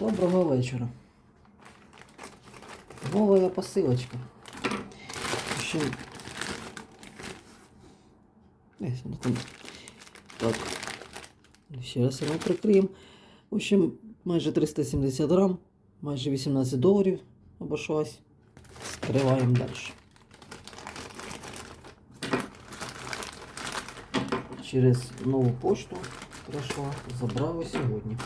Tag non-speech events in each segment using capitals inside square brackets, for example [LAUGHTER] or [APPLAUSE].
Доброго вечора. Новая посылочка. В общем, Е, там. Так. Ще раз його прикриємо. В общем, майже 370 грам, майже 18 доларів обошлась. Скриваємо далі. Через нову почту прийшла, забрали сьогодні.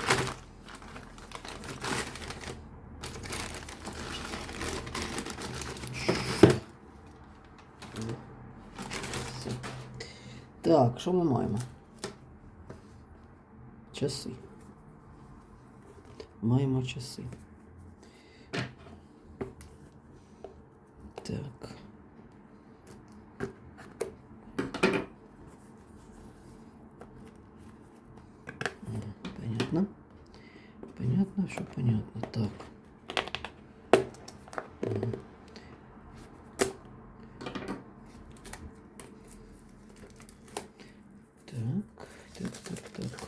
Так, що ми маємо? Часи. Маємо часи. Так. Понятно. Понятно, все понятно. Так. Так, так, так, так.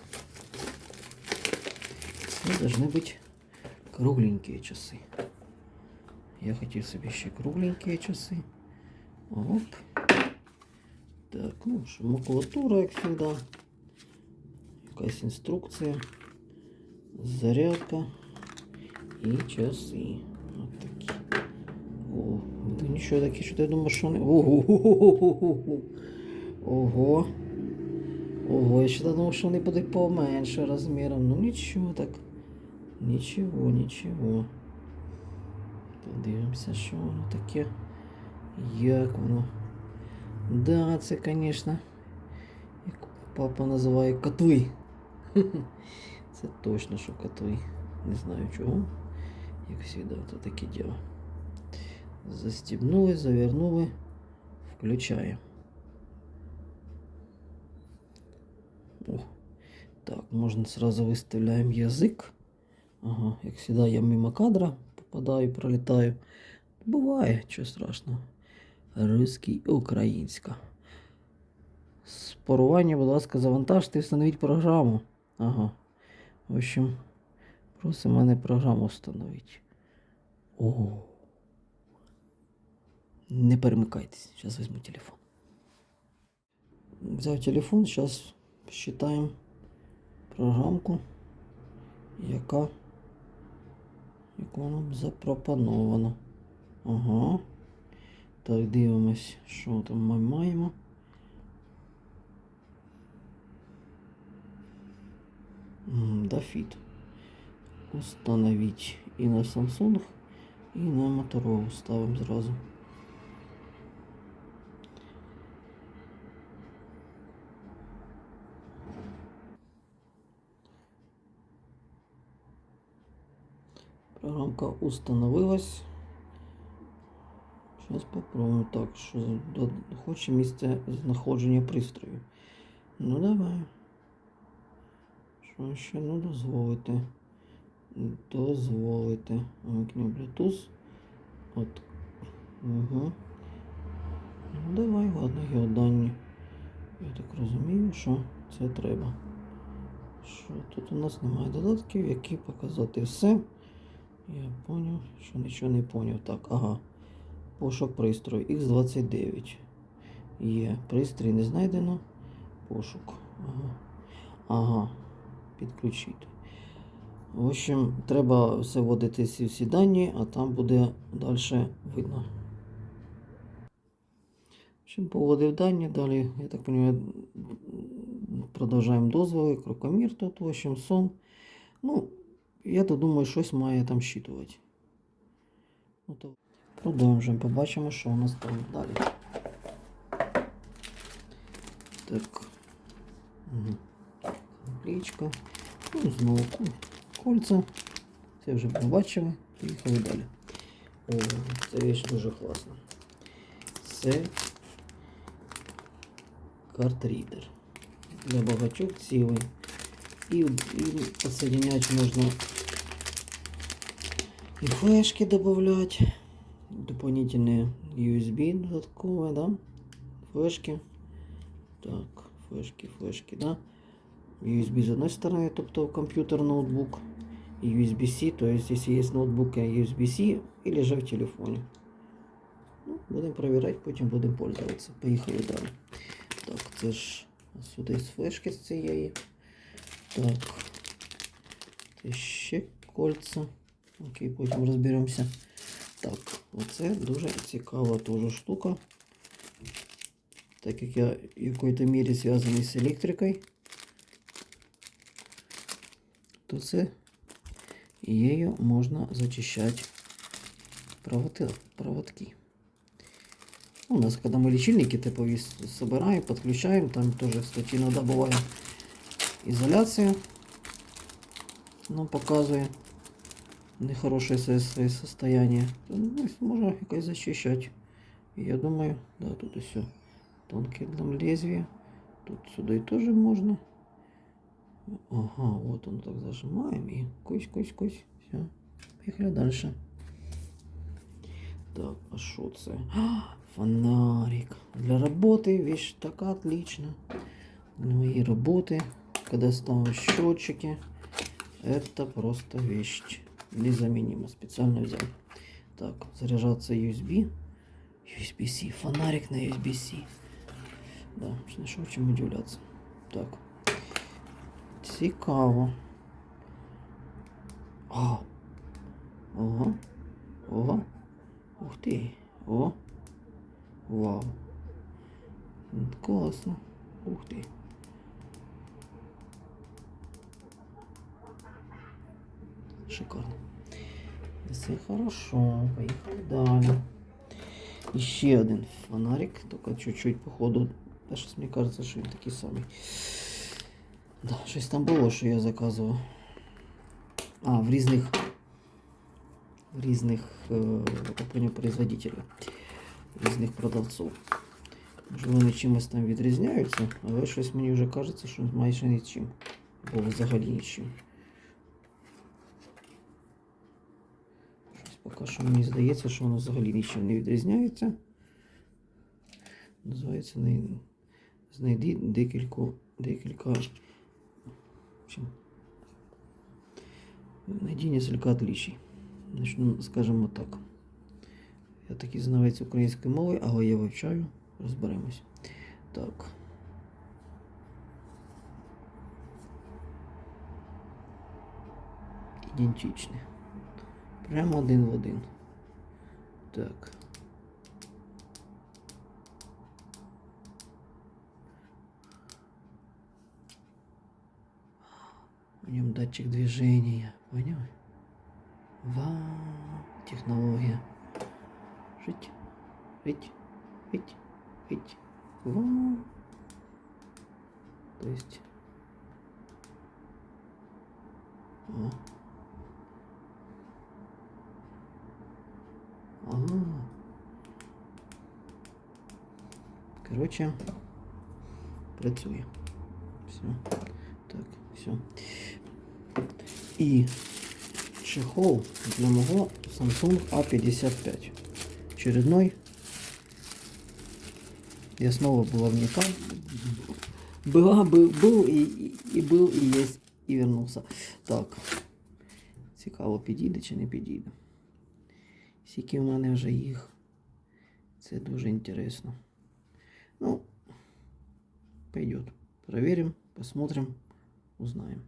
Це должны быть кругленькие часы. Я хотів собі ще кругленькие часы. Оп. Так, ну що, макулатура, як завжди. Якась інструкція. Зарядка і часи. От такі. О, це нічого таке, що я думав, що вони. Ого. [LAUGHS] Ого. Ого, я ще думав, що вони будуть поменше розміром. Ну нічого так. Нічого, нічого. Подивимося, що воно таке. Як воно. Да, це, звісно, як папа називає котли. [LAUGHS] Це точно, що котли. Не знаю чого. Як завжди, це таке діло. Застібнули, завернули, включаємо. О, так, можно сразу выставляем язык. Ага, як всегда я мимо кадра попадаю, пролетаю. Буває, чого страшного. Русський, українська. Спорування, будь ласка, завантажте і встановіть програму. Ага. В общем, просимо мене програму встановити. О. Не перемикайтесь. Зараз візьму телефон. Взяв телефон, зараз Считаємо програмку, яка, яку нам запропоновано. Ага. Так, дивимось, що там ми маємо. Дафіт. Установить і на Samsung, і на Motorola ставимо зразу. Програмка установилась. Зараз попробуємо так, що хоче місце знаходження пристрою. Ну давай. Що ще? Ну дозволити. Дозволити. Вимкню Bluetooth. От. Угу. Ну давай, ладно, геодані. Я так розумію, що це треба. Що тут у нас немає додатків, які показати все. Я понял, що нічого не поняв. Так, ага. Пошук пристрою X29. Є. Пристрій не знайдено. Пошук. Ага. Ага. Підключити. В общем, треба все вводити всі дані, а там буде далі видно. В поводив дані, далі, я так розумію, продовжуємо дозволи, крокомір тут, в общем, сон. Ну, я то думаю, щось має там щитувати. Ну, то продовжуємо, побачимо, що у нас там далі. Так. Угу. Плічка. Ну, знову кольця. Це вже побачили. Поїхали далі. О, це річ дуже класна. Це картрідер. Для багатьох цілей. И, и подсоединять можно и флешки добавлять, дополнительные USB додатковые, да, флешки, так, флешки, флешки, да, USB з одної сторони, тобто комп'ютер, ноутбук, USB-C, то есть если есть ноутбук USB-C или же в телефоні. Ну, будемо перевіряти, потім будемо пользуватися. Поїхали далі. Так, це ж сюди з флешки з цієї. Так. Це ще кольця. Окей, потім розберемося. Так, оце дуже цікава теж штука. Так як я в якій-то мірі зв'язаний з електрикою, то це ею можна зачищати проводи, проводки. Ну, У нас, когда мы лечильники типові собираем, подключаем, там тоже, кстати, иногда бывает изоляция. Ну, показує нехороше своє своє состояние. Ну, ось можна якось зачищати. І я думаю, да, тут все тонке для лезвия. Тут сюди теж можна. Ага, вот он так зажимаем и кось, кось, кось. Все. Поехали дальше. Так, а что це? А, Фонарик. Для работы вещь такая отлично. Для моей работы, когда ставишь счетчики, это просто вещь незаменима. Специально взял. Так, заряжаться USB. USB-C. Фонарик на USB-C. Да, нашел чим удивляться. Так. Цікаво. О. Ого. Ого. Ух ти. О. Вау. Класно. Ух ти. Шикарно. Все хорошо. Поїхали далі. І ще один фонарик, тільки чуть-чуть, походу, та щось мені кажется, що він такий самий. Да, щось там було, що я заказував. А, в різних в різних е, производителів, різних продавців. Може вони чимось там відрізняються, але щось мені вже кажеться, що майже нічим. Або взагалі нічим. Щось поки що мені здається, що воно взагалі нічим не відрізняється. Називається най- знайди декілька, декілька найди несколько отличий. Начну, скажімо так. Я такий знавець української мови, але я вивчаю, розберемось. Так. Ідентичне. Прямо один в один. Так. В нем датчик движения. Понял? Вау, технология. Жить, жить, жить, жить. Вау. То есть... О. Ага. Короче, працює. Все. Так, все. І чехол для мого Samsung A55. Очередной. Я снова была вникал. Была, был, был и, и, и был, и есть, і вернувся. Так. Цікаво, підійде чи не підійде. Скільки в мене вже їх. Це дуже інтересно. Ну, пойдет. Проверим, посмотрим, узнаем.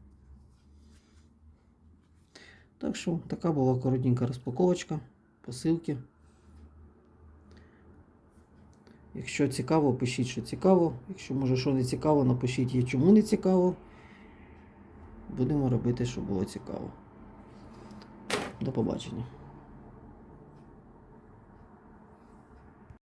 Так що така була коротенька розпаковочка, посилки. Якщо цікаво, пишіть, що цікаво. Якщо може що не цікаво, напишіть є чому не цікаво. Будемо робити, щоб було цікаво. До побачення.